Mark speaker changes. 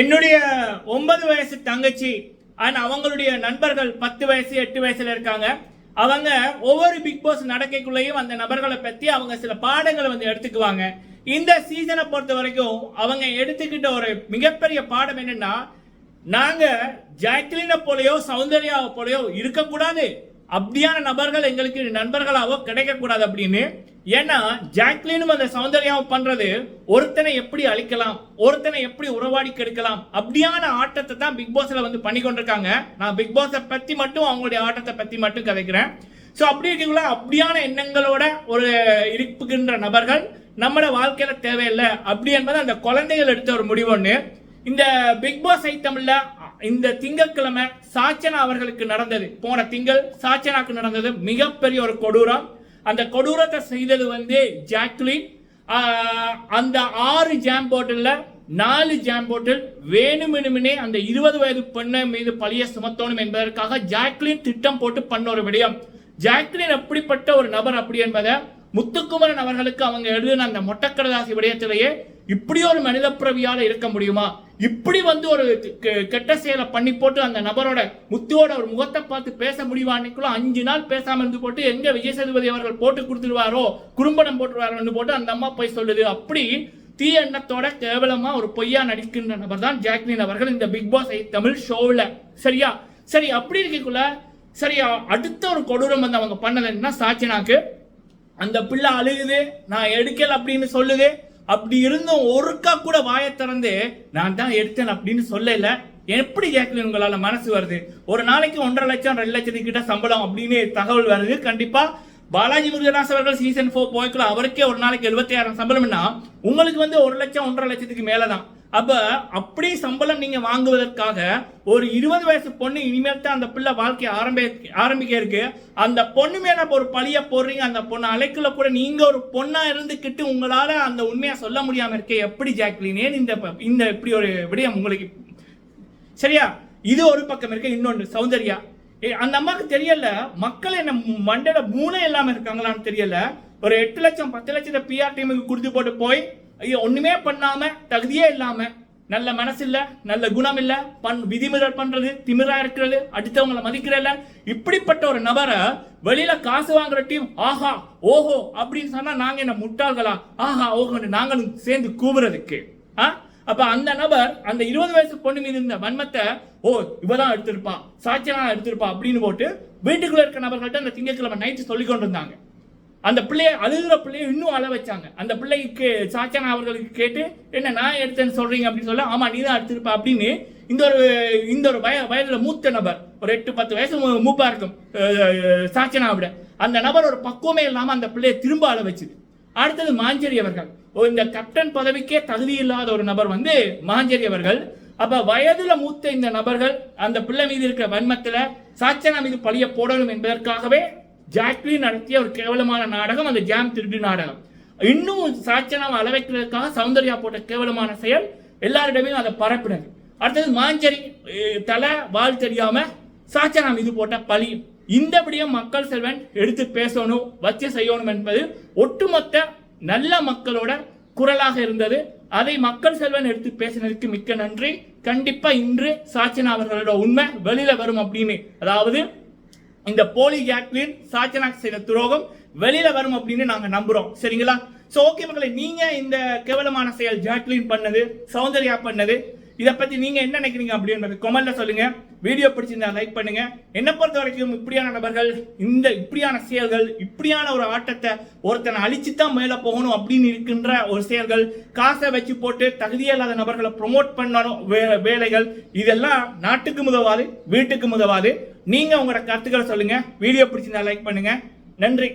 Speaker 1: என்னுடைய ஒன்பது வயசு தங்கச்சி அண்ட் அவங்களுடைய நண்பர்கள் பத்து வயசு எட்டு வயசுல இருக்காங்க. அவங்க ஒவ்வொரு பிக் பாஸ் நடக்கைக்குள்ளேயும் அந்த நபர்களை பற்றி அவங்க சில பாடங்களை வந்து எடுத்துக்குவாங்க. இந்த சீசனை பொறுத்த வரைக்கும் அவங்க எடுத்துக்கிட்ட ஒரு மிகப்பெரிய பாடம் என்னன்னா நாங்கள் ஜாக்லினை போலயோ சௌந்தர்யாவை போலயோ இருக்கக்கூடாது. அப்படியான நபர்கள் எங்களுக்கு நண்பர்களாவோ கிடைக்கக்கூடாது அப்படின்னு. ஏன்னா ஜாக்லினும் அந்த சௌந்தர்யாவும் பண்றது ஒருத்தனை எப்படி அழிக்கலாம் ஒருத்தனை எப்படி உறவாடி கெடுக்கலாம் அப்படியான ஆட்டத்தை தான் பிக் பாஸ்ல வந்து பண்ணி கொண்டிருக்காங்க. நான் பிக் பாஸை பத்தி மட்டும் அவங்களுடைய ஆட்டத்தை பத்தி மட்டும் கதைக்கிறேன். ஸோ அப்படி இருக்கீங்களா? அப்படியான எண்ணங்களோட ஒரு இருப்புகின்ற நபர்கள் நம்மளோட வாழ்க்கையில தேவையில்லை. அப்படி என்பது அந்த குழந்தைகள் எடுத்த ஒரு முடிவு ஒன்று இந்த பிக் பாஸ் ஐட்டம்ல இந்த திங்கட்கிழமை சாச்சனா அவர்களுக்கு நடந்தது. போன திங்கள் சாச்சனாக்கு நடந்தது மிகப்பெரிய ஒரு கொடூரம். அந்த கொடூரத்தை செய்தது வந்து ஜாக்லின். அந்த ஆறு ஜாம் போட்டில் நாலு ஜாம் போட்டில் வேணுமெனுமினே அந்த இருபது வயது பெண்ணை மீது பழிய சுமத்தணும் என்பதற்காக ஜாக்லின் திட்டம் போட்டு பண்ண ஒரு விடயம். ஜாக்லின் எப்படிப்பட்ட ஒரு நபர் அப்படி என்பதை முத்துக்குமரன் அவர்களுக்கு அவங்க எழுதின அந்த மொட்டக்கடதாசி விடயத்திலேயே இப்படி ஒரு மனித பிறவியால இருக்க முடியுமா? இப்படி வந்து ஒரு கெ- கெட்ட செயலை பண்ணி போட்டு அந்த நபரோட முத்துவோட ஒரு முகத்தை பார்த்து பேச முடியுமான்னுக்குள்ள அஞ்சு நாள் பேசாம இருந்து போட்டு எங்க விஜய் சேதுபதி அவர்கள் போட்டு கொடுத்துருவாரோ குறும்படம் போட்டுருவாரோன்னு போட்டு அந்த அம்மா போய் சொல்லுது. அப்படி தீய எண்ணத்தோட கேவலமா ஒரு பொய்யா நடிக்கின்ற நபர் தான் ஜாக்லின் அவர்கள் இந்த பிக் பாஸ் தமிழ் ஷோவில். சரியா? சரி அப்படி இருக்கக்குள்ள சரி அடுத்த ஒரு கொடூரம் வந்து அவங்க பண்ணது என்ன சாச்சினாக்கு அந்த பிள்ளை அழுகுது நான் எடுக்கல அப்படின்னு சொல்லுது. அப்படி இருந்தும் ஒருக்கா கூட வாயை திறந்து நான் தான் எடுத்தேன் அப்படின்னு சொல்லல. எப்படி ஜாக்லின் உங்களால? மனசு வருது. ஒரு நாளைக்கு ஒன்றரை லட்சம் ரெண்டு லட்சத்துக்கு கிட்ட சம்பளம் அப்படின்னு தகவல் வருது. கண்டிப்பா பாலாஜி முருகதாஸ் அவர்கள் சீசன் ஃபோர் போய்க்குள்ள அவருக்கே ஒரு நாளைக்கு எழுபத்தி ஆயிரம் சம்பளம்னா உங்களுக்கு வந்து ஒரு லட்சம் ஒன்றரை லட்சத்துக்கு மேலதான். அப்போ அப்படி சம்பளம் நீங்கள் வாங்குவதற்காக ஒரு இருபது வயசு பொண்ணு இனிமேல் தான் அந்த பிள்ளை வாழ்க்கையை ஆரம்பி ஆரம்பிக்க இருக்கு அந்த பொண்ணு மேல ஒரு பழிய போடுறீங்க அந்த பொண்ணு அழைக்கல கூட நீங்க ஒரு பொண்ணா இருந்துக்கிட்டு உங்களால அந்த உண்மையை சொல்ல முடியாம இருக்கே எப்படி ஜாக்லின்? இந்த இந்த இப்படி ஒரு விடயம் உங்களுக்கு சரியா? இது ஒரு பக்கம் இருக்கு இன்னொன்று சௌந்தர்யா. அந்த அம்மாவுக்கு தெரியல மக்கள் என்ன மண்டையில மூளை இல்லாமல் இருக்காங்களான்னு தெரியல. ஒரு எட்டு லட்சம் பத்து லட்சத்தை பிஆர் டீமுக்கு கொடுத்து போட்டு போய் ஐயோ ஒண்ணுமே பண்ணாம தகுதியே இல்லாம நல்ல மனசு இல்ல நல்ல குணம் இல்ல பண் விதிமுறை பண்றது திமிரா இருக்கிறது அடுத்தவங்களை மதிக்கிறதில்ல. இப்படிப்பட்ட ஒரு நபரை வெளியில காசு வாங்குற டீம் ஆஹா ஓஹோ அப்படின்னு சொன்னா நாங்க என்ன முட்டாள்களா? ஆஹா ஓஹோன்னு நாங்களும் சேர்ந்து கூவுறதுக்கு. ஆ? அப்ப அந்த நபர் அந்த இருபது வயசு பொண்ணு மீது இருந்த வன்மத்தை ஓ இவதான் எடுத்திருப்பா சாட்சியனா எடுத்திருப்பா அப்படின்னு போட்டு வீட்டுக்குள்ள இருக்க நபர்கள்ட்ட அந்த திங்கட்கிழமை நைட்டு சொல்லி கொண்டு இருந்தாங்க அந்த பிள்ளைய அழுகிற பிள்ளைய இன்னும் அழ வச்சாங்க. அந்த பிள்ளைக்கு சாச்சனா அவர்களுக்கு கேட்டு என்ன நான் எடுத்தேன்னு சொல்றீங்க? அப்படின்னு சொல்ல ஆமா நீ தான் எடுத்திருப்ப அப்படின்னு இந்த ஒரு இந்த ஒரு வய வயதுல மூத்த நபர் ஒரு எட்டு பத்து வயசு மூப்பா இருக்கும் சாச்சனா விட அந்த நபர் ஒரு பக்குவமே இல்லாம அந்த பிள்ளையை திரும்ப அழ வச்சுது. அடுத்தது மாஞ்சேரி அவர்கள். ஓ, இந்த கேப்டன் பதவிக்கே தகுதி இல்லாத ஒரு நபர் வந்து மாஞ்சேரி அவர்கள். அப்ப வயதுல மூத்த இந்த நபர்கள் அந்த பிள்ளை மீது இருக்கிற வன்மத்துல சாச்சனா மீது பழிய போடணும் என்பதற்காகவே ஜாக்லின் நடத்திய ஒரு கேவலமான நாடகம் அந்த ஜாம் திருட்டு நாடகம். இன்னும் சாச்சனாவை அளவைக்கிறதுக்காக சௌந்தர்யா போட்ட கேவலமான செயல் எல்லாரிடமே அதை பரப்பினது. அடுத்தது மாஞ்சேரி தலை வாழ் தெரியாம சாச்சனா இது போட்ட பழி. இந்த விடயம் மக்கள் செல்வன் எடுத்து பேசணும் வச்சு செய்யணும் என்பது ஒட்டுமொத்த நல்ல மக்களோட குரலாக இருந்தது. அதை மக்கள் செல்வன் எடுத்து பேசினதுக்கு மிக்க நன்றி. கண்டிப்பா இன்று சாச்சனா அவர்களோட உண்மை வெளியில வரும் அப்படின்னு. அதாவது இந்த போலி ஜாக்லின் சாச்சனாக் செய்த துரோகம் வெளியில வரும் அப்படின்னு நாங்க நம்புறோம். சரிங்களா? சோ ஓகே மக்களை நீங்க இந்த கேவலமான செயல் ஜாக்லின் பண்ணது சௌந்தர்யா பண்ணது இதை பற்றி நீங்கள் என்ன நினைக்கிறீங்க அப்படின்றது கமெண்ட்ல சொல்லுங்கள் வீடியோ பிடிச்சிருந்தா லைக் பண்ணுங்கள் என்னை பொறுத்த வரைக்கும் இப்படியான நபர்கள் இந்த இப்படியான செயல்கள் இப்படியான ஒரு ஆட்டத்தை ஒருத்தனை அழிச்சு தான் மேலே போகணும் அப்படின்னு இருக்கின்ற ஒரு செயல்கள் காசை வச்சு போட்டு தகுதியே இல்லாத நபர்களை ப்ரொமோட் பண்ணணும் வே- வேலைகள் இதெல்லாம் நாட்டுக்கு உதவாது வீட்டுக்கு உதவாது நீங்கள் உங்களோட கருத்துக்களை சொல்லுங்கள் வீடியோ பிடிச்சிருந்தா லைக் பண்ணுங்கள் நன்றி.